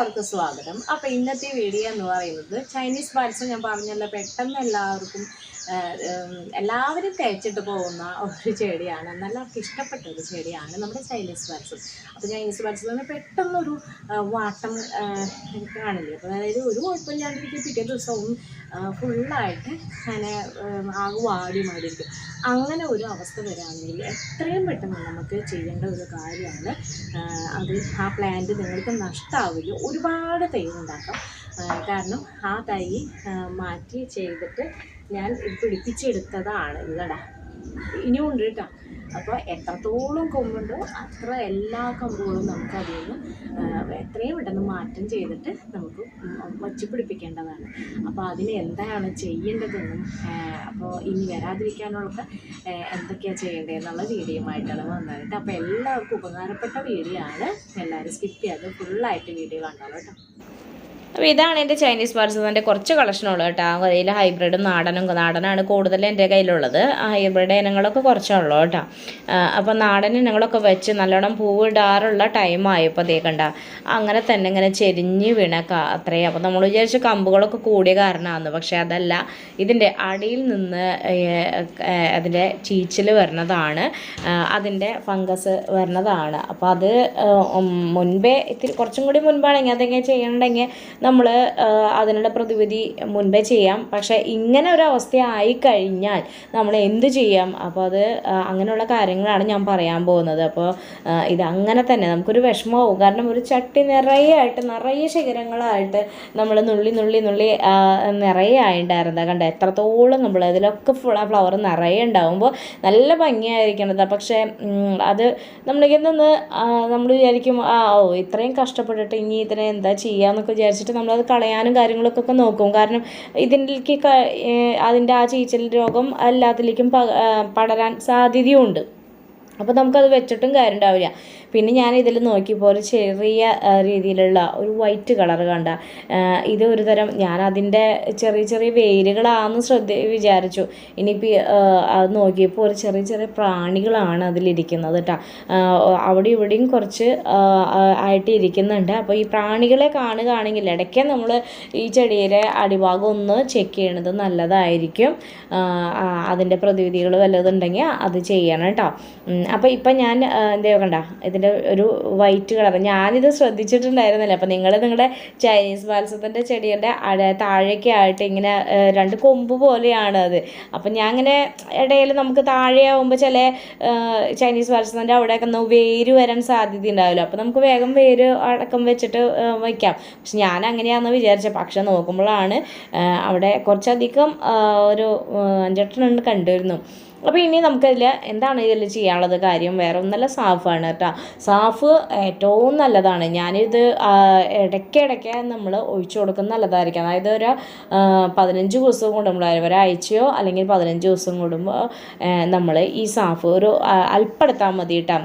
എല്ലാവർക്കും സ്വാഗതം. അപ്പോൾ ഇന്നത്തെ വീഡിയോ എന്ന് പറയുന്നത് ചൈനീസ് ബാറ്റ്സ് ഞാൻ പറഞ്ഞല്ലോ പെട്ടെന്ന് എല്ലാവർക്കും എല്ലാവരും തേച്ചിട്ട് പോകുന്ന ഒരു ചെടിയാണ്. എല്ലാവർക്കും ഇഷ്ടപ്പെട്ട ഒരു ചെടിയാണ് നമ്മുടെ ചൈനീസ് ബാറ്റ്സ് അപ്പോൾ ചൈനീസ് ബാറ്റ്സ് തന്നെ പെട്ടെന്നൊരു വാട്ടം കാണില്ലേ? അപ്പോൾ അതായത് ഒരു കുഴപ്പമില്ലാണ്ടിരിക്കും. പിറ്റേ ദിവസവും ഫുള്ളായിട്ട് അങ്ങനെ ആകെ വാടി മാടിയിരിക്കും അങ്ങനെ ഒരു അവസ്ഥ വരാണെങ്കിൽ എത്രയും പെട്ടെന്ന് നമുക്ക് ചെയ്യേണ്ട ഒരു കാര്യമാണ് അത് ആ പ്ലാന്റ് നിങ്ങൾക്ക് നഷ്ടമാവില്ല ഒരുപാട് തൈ ഉണ്ടാക്കാം. കാരണം ആ തൈ മാറ്റി ചെയ്തിട്ട് ഞാൻ പിടിപ്പിച്ചെടുത്തതാണ് ഇതടാ ഇനിയും ഉണ്ട് കേട്ടോ. അപ്പോൾ എത്രത്തോളം കൊമ്പുണ്ടോ അത്ര എല്ലാ കൊമ്പുകളും നമുക്ക് അതിൽ നിന്ന് എത്രയും പെട്ടെന്ന് മാറ്റം ചെയ്തിട്ട് നമുക്ക് വച്ച് പിടിപ്പിക്കേണ്ടതാണ്. അപ്പോൾ അതിന് എന്താണ് ചെയ്യേണ്ടതെന്നും അപ്പോൾ ഇനി വരാതിരിക്കാനുള്ള എന്തൊക്കെയാണ് ചെയ്യേണ്ടതെന്നുള്ള വീഡിയോയുമായിട്ടാണ് വന്നത് അപ്പോൾ എല്ലാവർക്കും ഉപകാരപ്പെട്ട വീഡിയോ ആണ്. എല്ലാവരും സ്കിപ്പ് ചെയ്യാതെ ഫുള്ളായിട്ട് വീഡിയോ കണ്ടോളൂ കേട്ടോ. അപ്പോൾ ഇതാണ് എന്റെ ചൈനീസ് പാർസലിന്റെ കുറച്ച് കളക്ഷനുള്ളത് കേട്ടോ. അതിൽ ഹൈബ്രിഡും നാടനും നാടനാണ് കൂടുതൽ എന്റെ കയ്യിലുള്ളത്. ഹൈബ്രിഡ് ഇനങ്ങളൊക്കെ കുറച്ചുള്ളൂ കേട്ടോ. അപ്പോൾ നാടൻ ഇനങ്ങളൊക്കെ വെച്ച് നല്ലോണം പൂവിടാറുള്ള ടൈമായപ്പോൾ ദേ കണ്ട അങ്ങനെ തന്നെ ഇങ്ങനെ ചെരിഞ്ഞ് വീണക്ക അത്രയും. അപ്പോൾ നമ്മൾ വിചാരിച്ച കമ്പുകളൊക്കെ കൂടിയ കാരണമാണ് പക്ഷേ അതല്ല ഇതിന്റെ അടിയിൽ നിന്ന് അതിന്റെ ചീച്ചിൽ വരുന്നതാണ്. അതിന്റെ ഫംഗസ് വരുന്നതാണ്. അപ്പോൾ അത് മുൻപേ ഇത്തിരി കുറച്ചും കൂടി മുൻപാണെങ്കിൽ അതെങ്ങനെ ചെയ്യണമെങ്കിൽ നമ്മൾ അതിനുള്ള പ്രതിവിധി മുൻപേ ചെയ്യാം. പക്ഷേ ഇങ്ങനെ ഒരു അവസ്ഥയായി കഴിഞ്ഞാൽ നമ്മൾ എന്ത് ചെയ്യാം? അപ്പോൾ അത് അങ്ങനെയുള്ള കാര്യങ്ങളാണ് ഞാൻ പറയാൻ പോകുന്നത്. അപ്പോൾ ഇത് അങ്ങനെ തന്നെ നമുക്കൊരു വിഷമമാവും. കാരണം ഒരു ചട്ടി നിറയെ ആയിട്ട് നിറയെ ശിഖരങ്ങളായിട്ട് നമ്മൾ നുള്ളി നുള്ളി നുള്ളി നിറയെ ആയിട്ടുണ്ടായിരുന്നത്. കണ്ട? എത്രത്തോളം നമ്മൾ അതിലൊക്കെ ഫുൾ ആ ഫ്ലവർ നിറയെ ഉണ്ടാകുമ്പോൾ നല്ല ഭംഗിയായിരിക്കണത് പക്ഷേ അത് നമ്മളിങ്ങനെ നമ്മൾ വിചാരിക്കും ആ ഓ ഇത്രയും കഷ്ടപ്പെട്ടിട്ട് ഇനി ഇതിനെ എന്താ ചെയ്യാന്നൊക്കെ വിചാരിച്ചിട്ട് നമ്മളത് കളയാനും കാര്യങ്ങളൊക്കെ നോക്കും. കാരണം ഇതിലേക്ക് അതിന്റെ ആ ചീച്ചൽ രോഗം എല്ലാത്തിലേക്കും പടരാൻ സാധ്യതയുണ്ട്. അപ്പോൾ നമുക്കത് വെച്ചിട്ടും കാര്യം ഉണ്ടാവില്ല പിന്നെ ഞാൻ ഇതിൽ നോക്കിയപ്പോൾ ഒരു ചെറിയ രീതിയിലുള്ള ഒരു വൈറ്റ് കളർ കണ്ട. ഇത് ഒരു തരം ഞാൻ അതിന്റെ ചെറിയ ചെറിയ വേരുകളാണെന്ന് ശ്രദ്ധ വിചാരിച്ചു. ഇനിയിപ്പോൾ അത് നോക്കിയപ്പോൾ ഒരു ചെറിയ ചെറിയ പ്രാണികളാണ് അതിലിരിക്കുന്നത് കേട്ടോ അവിടെ ഇവിടെയും കുറച്ച് ആയിട്ട് ഇരിക്കുന്നുണ്ട്. അപ്പോൾ ഈ പ്രാണികളെ കാണുകയാണെങ്കിൽ ഇടയ്ക്ക് നമ്മൾ ഈ ചെടിയുടെ അടിഭാഗം ഒന്ന് ചെക്ക് ചെയ്യണത് നല്ലതായിരിക്കും. അതിന്റെ പ്രതിവിധികൾ വല്ലതുണ്ടെങ്കിൽ അത് ചെയ്യണം കേട്ടോ അപ്പോൾ ഇപ്പം ഞാൻ എന്താ കണ്ട? ഇതിന്റെ ഒരു വൈറ്റ് കളർ ഞാനിത് ശ്രദ്ധിച്ചിട്ടുണ്ടായിരുന്നില്ല. അപ്പം നിങ്ങൾ നിങ്ങളുടെ ചൈനീസ് മത്സ്യത്തിന്റെ ചെടിയുടെ താഴേക്ക് ആയിട്ട് ഇങ്ങനെ രണ്ട് കൊമ്പ് പോലെയാണ് അത്. അപ്പം ഞാൻ അങ്ങനെ ഇടയിൽ നമുക്ക് താഴെയാവുമ്പോൾ ചില ചൈനീസ് മത്സ്യത്തിന്റെ അവിടെയൊക്കെ ഒന്ന് വേര് വരാൻ സാധ്യത ഉണ്ടാവില്ല അപ്പം നമുക്ക് വേഗം വേര് അടക്കം വെച്ചിട്ട് വയ്ക്കാം. പക്ഷെ ഞാൻ അങ്ങനെയാണെന്ന് വിചാരിച്ചത് പക്ഷെ നോക്കുമ്പോഴാണ് അവിടെ കുറച്ചധികം ഒരു അഞ്ചെട്ടെണ്ണം കണ്ടുവരുന്നു അപ്പോൾ ഇനി നമുക്കതിൽ എന്താണ് ഇതിൽ ചെയ്യാനുള്ളത്? കാര്യം വേറെ ഒന്നല്ല സാഫാണ് കേട്ടോ. സാഫ് ഏറ്റവും നല്ലതാണ്. ഞാനിത് ഇടയ്ക്കിടയ്ക്ക് നമ്മൾ ഒഴിച്ചു കൊടുക്കുന്ന നല്ലതായിരിക്കും. അതായത് ഒരു പതിനഞ്ച് ദിവസം കൂടുമ്പോൾ ഒരാഴ്ചയോ അല്ലെങ്കിൽ പതിനഞ്ച് ദിവസം കൂടുമ്പോൾ നമ്മൾ ഈ സാഫ് ഒരു അല്പെടുത്താൽ മതി കേട്ടോ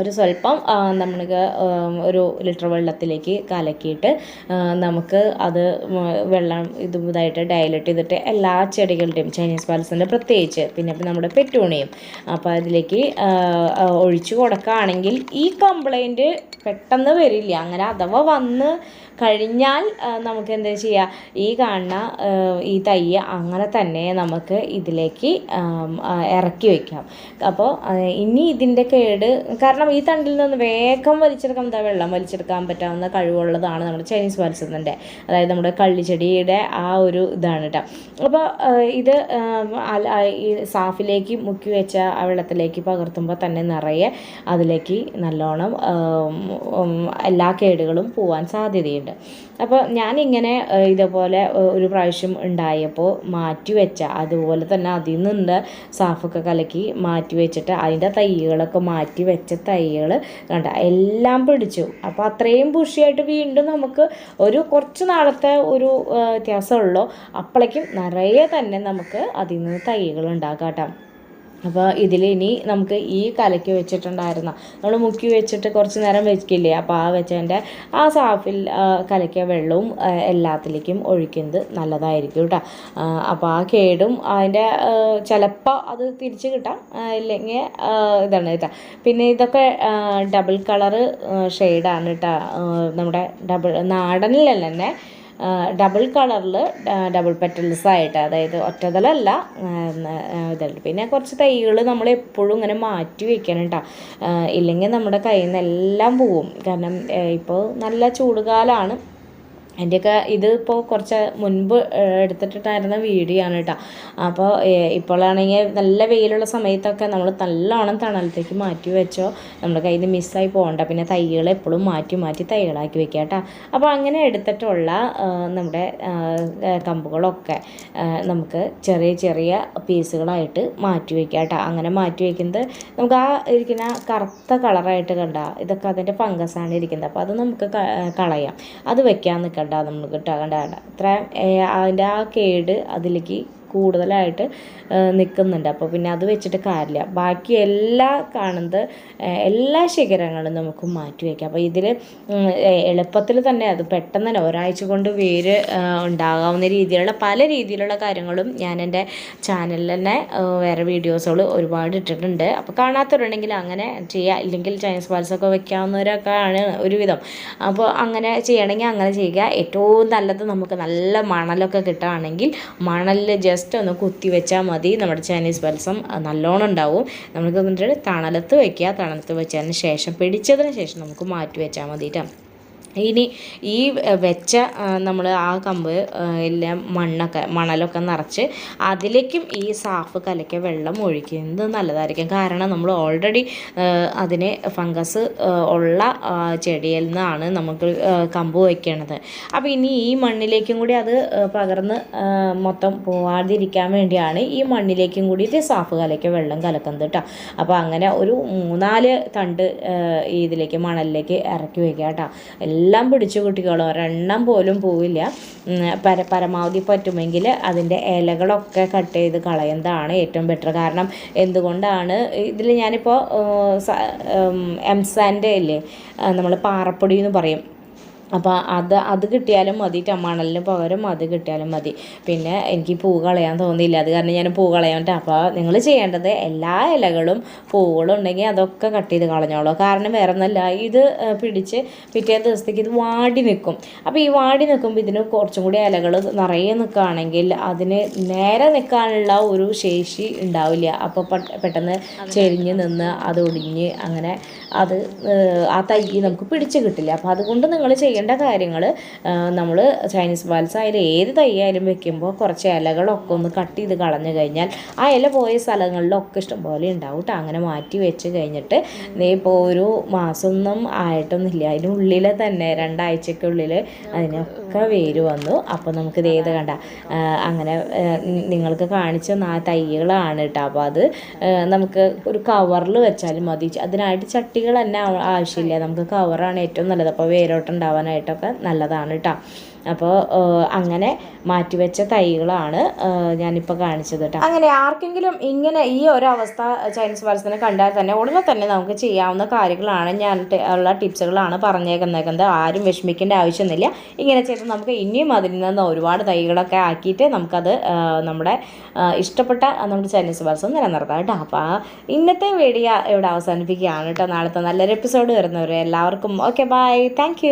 ഒരു സ്വല്പം നമ്മൾക്ക് ഒരു ലിറ്റർ വെള്ളത്തിലേക്ക് കലക്കിയിട്ട് നമുക്ക് അത് വെള്ളം ഇതും ഇതായിട്ട് ഡയലറ്റ് ചെയ്തിട്ട് എല്ലാ ചെടികളുടെയും ചൈനീസ് പാലസിന്റെ പ്രത്യേകിച്ച് പിന്നെ നമ്മുടെ പെറ്റൂണിയും അപ്പോൾ അതിലേക്ക് ഒഴിച്ചു കൊടുക്കുകയാണെങ്കിൽ ഈ കംപ്ലൈന്റ് പെട്ടെന്ന് വരില്ല. അങ്ങനെ അഥവാ വന്ന് കഴിഞ്ഞാൽ നമുക്ക് എന്താ ചെയ്യുക ഈ കാണുന്ന ഈ തയ്യ അങ്ങനെ തന്നെ നമുക്ക് ഇതിലേക്ക് ഇറക്കി വയ്ക്കാം. അപ്പോൾ ഇനി ഇതിന്റെ കേട് ഈ തണ്ടിൽ നിന്ന് വേഗം വലിച്ചെടുക്കാൻ എന്താ വെള്ളം വലിച്ചെടുക്കാൻ പറ്റാവുന്ന കഴിവുള്ളതാണ് നമ്മുടെ ചൈനീസ് മത്സ്യത്തിന്റെ അതായത് നമ്മുടെ കള്ളിച്ചെടിയുടെ ആ ഒരു ഇതാണ് കേട്ടോ അപ്പോൾ ഇത് ഈ സാഫിലേക്ക് മുക്കി വെച്ച ആ വെള്ളത്തിലേക്ക് പകർത്തുമ്പോൾ തന്നെ നിറയെ അതിലേക്ക് നല്ലോണം എല്ലാ കേടുകളും പോവാൻ സാധ്യതയുണ്ട്. അപ്പോൾ ഞാനിങ്ങനെ ഇതേപോലെ ഒരു പ്രാവശ്യം ഉണ്ടായപ്പോൾ മാറ്റി വെച്ച അതുപോലെ തന്നെ അതിൽ നിന്ന് സാഫൊക്കെ കലക്കി മാറ്റി വെച്ചിട്ട് അതിന്റെ തൈകളൊക്കെ മാറ്റി വെച്ച തൈകൾ കണ്ട എല്ലാം പിടിച്ചു. അപ്പോൾ അത്രയും ബുഷിയായിട്ട് വീണ്ടും നമുക്ക് ഒരു കുറച്ച് നാളത്തെ ഒരു വ്യത്യാസമുള്ളൂ. അപ്പോഴേക്കും നിറയെ തന്നെ നമുക്ക് അതിൽ നിന്ന് തൈകൾ ഉണ്ടാക്കാം കേട്ടോ. അപ്പോൾ ഇതിൽ ഇനി നമുക്ക് ഈ കലക്കി വെച്ചിട്ടുണ്ടായിരുന്ന നമ്മൾ മുക്കി വെച്ചിട്ട് കുറച്ച് നേരം വെക്കില്ലേ അപ്പോൾ ആ വെച്ചതിന്റെ ആ സാഫിൽ കലക്കിയ വെള്ളവും എല്ലാത്തിലേക്കും ഒഴിക്കുന്നത് നല്ലതായിരിക്കും കേട്ടോ. അപ്പോൾ ആ കേടും അതിന്റെ ചിലപ്പോൾ അത് തിരിച്ച് കിട്ടാം ഇല്ലെങ്കിൽ ഇതാണ് കേട്ടോ. പിന്നെ ഇതൊക്കെ ഡബിൾ കളറ് ഷെയ്ഡാണ് കേട്ടോ നമ്മുടെ ഡബിൾ നാടനിലല്ല തന്നെ ഡബിൾ കളറിൽ ഡബിൾ പെറ്റൽസ് ആയിട്ട് അതായത് ഒറ്റതലല്ല ഇതുണ്ട് പിന്നെ കുറച്ച് തൈകൾ നമ്മൾ എപ്പോഴും ഇങ്ങനെ മാറ്റി വെക്കണം കേട്ടോ ഇല്ലെങ്കിൽ നമ്മുടെ കയ്യിൽ നിന്ന് എല്ലാം പോവും. കാരണം ഇപ്പോൾ നല്ല ചൂടുകാലമാണ് എന്റെയൊക്കെ ഇതിപ്പോൾ കുറച്ച് മുൻപ് എടുത്തിട്ടിട്ടായിരുന്ന വീഡിയോ ആണ് കേട്ടോ അപ്പോൾ ഇപ്പോഴാണെങ്കിൽ നല്ല വെയിലുള്ള സമയത്തൊക്കെ നമ്മൾ നല്ലോണം തണലത്തേക്ക് മാറ്റി വെച്ചോ നമ്മുടെ കയ്യിൽ നിന്ന് മിസ്സായി പോകണ്ട. പിന്നെ തൈകൾ എപ്പോഴും മാറ്റി മാറ്റി തൈകളാക്കി വെക്കുക കേട്ടോ അപ്പോൾ അങ്ങനെ എടുത്തിട്ടുള്ള നമ്മുടെ കമ്പുകളൊക്കെ നമുക്ക് ചെറിയ ചെറിയ പീസുകളായിട്ട് മാറ്റി വെക്കുക കേട്ടോ അങ്ങനെ മാറ്റി വയ്ക്കുന്നത് നമുക്ക് ആ ഇരിക്കുന്ന കറുത്ത കളറായിട്ട് കണ്ട ഇതൊക്കെ അതിന്റെ ഫംഗസാണ് ഇരിക്കുന്നത്. അപ്പോൾ അത് നമുക്ക് കളയാം. അത് വെക്കാൻ നിൽക്കണ്ട നമുക്ക് കണ്ട കണ്ട ഇത്ര അതിന്റെ ആ കേട് അതിലേക്ക് കൂടുതലായിട്ട് നിൽക്കുന്നുണ്ട് അപ്പോൾ പിന്നെ അത് വെച്ചിട്ട് കാര്യമില്ല. ബാക്കി എല്ലാ കാണുന്നത് എല്ലാ ശിഖരങ്ങളും നമുക്ക് മാറ്റി വയ്ക്കാം അപ്പോൾ ഇതിൽ എളുപ്പത്തിൽ തന്നെ അത് പെട്ടെന്ന് തന്നെ ഒരാഴ്ച കൊണ്ട് വേര് ഉണ്ടാകാവുന്ന രീതിയിലുള്ള പല രീതിയിലുള്ള കാര്യങ്ങളും ഞാൻ എന്റെ ചാനലിൽ തന്നെ വേറെ വീഡിയോസുകൾ ഒരുപാട് ഇട്ടിട്ടുണ്ട്. അപ്പോൾ കാണാത്തവരുണ്ടെങ്കിൽ അങ്ങനെ ചെയ്യുക ഇല്ലെങ്കിൽ ചൈനീസ് പാൽസൊക്കെ വെക്കാവുന്നവരൊക്കെ ആണ് ഒരുവിധം. അപ്പോൾ അങ്ങനെ ചെയ്യണമെങ്കിൽ അങ്ങനെ ചെയ്യുക. ഏറ്റവും നല്ലത് നമുക്ക് നല്ല മണലൊക്കെ കിട്ടുകയാണെങ്കിൽ മണലിൽ ജസ്റ്റ് ഒന്ന് കുത്തി വെച്ചാൽ മതി. നമ്മുടെ ചൈനീസ് ബൽസം നല്ലോണം ഉണ്ടാവും. നമുക്ക് എന്നിട്ട് തണലത്ത് വെക്കുക. തണലത്ത് വെച്ചതിന് ശേഷം പിടിച്ചതിന് ശേഷം നമുക്ക് മാറ്റി വെച്ചാൽ മതി ട്ടോ. ഇനി ഈ വെച്ച നമ്മൾ ആ കമ്പ് എല്ലാം മണ്ണൊക്കെ മണലൊക്കെ നിറച്ച് അതിലേക്കും ഈ സാഫ് കലയ്ക്ക വെള്ളം ഒഴിക്കുന്നത് നല്ലതായിരിക്കും. കാരണം നമ്മൾ ഓൾറെഡി അതിന് ഫംഗസ് ഉള്ള ചെടിയിൽ നിന്നാണ് നമുക്ക് കമ്പ് വയ്ക്കണത്. അപ്പോൾ ഇനി ഈ മണ്ണിലേക്കും കൂടി അത് പകർന്ന് മൊത്തം പോവാതിരിക്കാൻ വേണ്ടിയാണ് ഈ മണ്ണിലേക്കും കൂടിയിട്ട് സാഫ് കലയ്ക്ക വെള്ളം കലക്കുന്നത് കേട്ടോ. അപ്പോൾ അങ്ങനെ ഒരു മൂന്നാൽ തണ്ട് ഇതിലേക്ക് മണലിലേക്ക് ഇറക്കി വയ്ക്കുക കേട്ടോ. എല്ലാം പിടിച്ചു കുട്ടികളും ഒരെണ്ണം പോലും പോവില്ല. പര പരമാവധി പറ്റുമെങ്കിൽ അതിന്റെ ഇലകളൊക്കെ കട്ട് ചെയ്ത് കളയുന്നതാണ് ഏറ്റവും ബെറ്റർ കാരണം എന്തുകൊണ്ടാണ് ഇതിൽ ഞാനിപ്പോൾ എംസാന്റെ ഇല്ലേ നമ്മൾ പാറപ്പൊടി എന്ന് പറയും. അപ്പോൾ അത് അത് കിട്ടിയാലും മതി ടമാണലിന് മണലിന് പകരം അത് കിട്ടിയാലും മതി. പിന്നെ എനിക്ക് പൂ കളയാൻ തോന്നിയില്ല. അത് കാരണം ഞാൻ പൂ കളയാൻ. അപ്പോൾ നിങ്ങൾ ചെയ്യേണ്ടത് എല്ലാ ഇലകളും പൂവുകളും ഉണ്ടെങ്കിൽ അതൊക്കെ കട്ട് ചെയ്ത് കളഞ്ഞോളൂ. കാരണം വേറെ ഒന്നല്ല ഇത് പിടിച്ച് പിറ്റേ ദിവസത്തേക്ക് ഇത് വാടി നിൽക്കും അപ്പോൾ ഈ വാടി നിൽക്കുമ്പോൾ ഇതിന് കുറച്ചും കൂടി ഇലകൾ നിറയെ നിൽക്കുകയാണെങ്കിൽ അതിന് നേരെ നിൽക്കാനുള്ള ഒരു ശേഷി ഉണ്ടാവില്ല. അപ്പോൾ പെട്ടെന്ന് ചെരിഞ്ഞ് നിന്ന് അത് ഒടിഞ്ഞ് അങ്ങനെ അത് ആ തൈ നമുക്ക് പിടിച്ച് കിട്ടില്ല. അപ്പോൾ അതുകൊണ്ട് നിങ്ങൾ ചെയ്യേണ്ട കാര്യങ്ങൾ നമ്മൾ ചൈനീസ് ബാൽസ് ആയാലും ഏത് തൈയായാലും വെക്കുമ്പോൾ കുറച്ച് ഇലകളൊക്കെ ഒന്ന് കട്ട് ചെയ്ത് കളഞ്ഞു കഴിഞ്ഞാൽ ആ ഇല പോയ സ്ഥലങ്ങളിലൊക്കെ ഇഷ്ടംപോലെ ഉണ്ടാവും കേട്ടോ അങ്ങനെ മാറ്റി വെച്ച് കഴിഞ്ഞിട്ട് നീ ഇപ്പോൾ ഒരു മാസമൊന്നും ആയിട്ടൊന്നുമില്ല. അതിനുള്ളിൽ തന്നെ രണ്ടാഴ്ചക്കുള്ളിൽ അതിനൊക്കെ വേര് വന്നു. അപ്പോൾ നമുക്ക് ഇതേത് ഇത് കണ്ട. അങ്ങനെ നിങ്ങൾക്ക് കാണിച്ച ആ തൈകളാണ് കേട്ടോ അപ്പോൾ അത് നമുക്ക് ഒരു കവറിൽ വെച്ചാലും മതി. അതിനായിട്ട് ചട്ടികൾ തന്നെ ആവശ്യമില്ല. നമുക്ക് കവറാണ് ഏറ്റവും നല്ലത്. അപ്പോൾ വേരോട്ടം ഉണ്ടാവാനായിട്ടൊക്കെ നല്ലതാണ് കേട്ടോ അപ്പോൾ അങ്ങനെ മാറ്റിവെച്ച തൈകളാണ് ഞാനിപ്പോൾ കാണിച്ചത് കേട്ടോ അങ്ങനെ ആർക്കെങ്കിലും ഇങ്ങനെ ഈ ഒരു അവസ്ഥ ചൈനീസ് വാൽസിനെ കണ്ടാൽ തന്നെ ഉടനെ തന്നെ നമുക്ക് ചെയ്യാവുന്ന കാര്യങ്ങളാണ് ഞാൻ ഉള്ള ടിപ്സുകളാണ് പറഞ്ഞേക്കുന്നേക്കുന്നത്. ആരും വിഷമിക്കേണ്ട ആവശ്യമൊന്നുമില്ല. ഇങ്ങനെ ചെയ്ത് നമുക്ക് ഇനിയും അതിൽ നിന്ന് ഒരുപാട് തൈകളൊക്കെ ആക്കിയിട്ട് നമുക്കത് നമ്മുടെ ഇഷ്ടപ്പെട്ട നമ്മുടെ ചൈനീസ് പരസ്യം നിലനിർത്താം കേട്ടോ അപ്പോൾ ഇന്നത്തെ വീഡിയോ ഇവിടെ അവസാനിപ്പിക്കുകയാണ് കേട്ടോ നാളത്തെ നല്ലൊരു എപ്പിസോഡ് വരുന്നവരെ എല്ലാവർക്കും ഓക്കെ ബൈ. താങ്ക്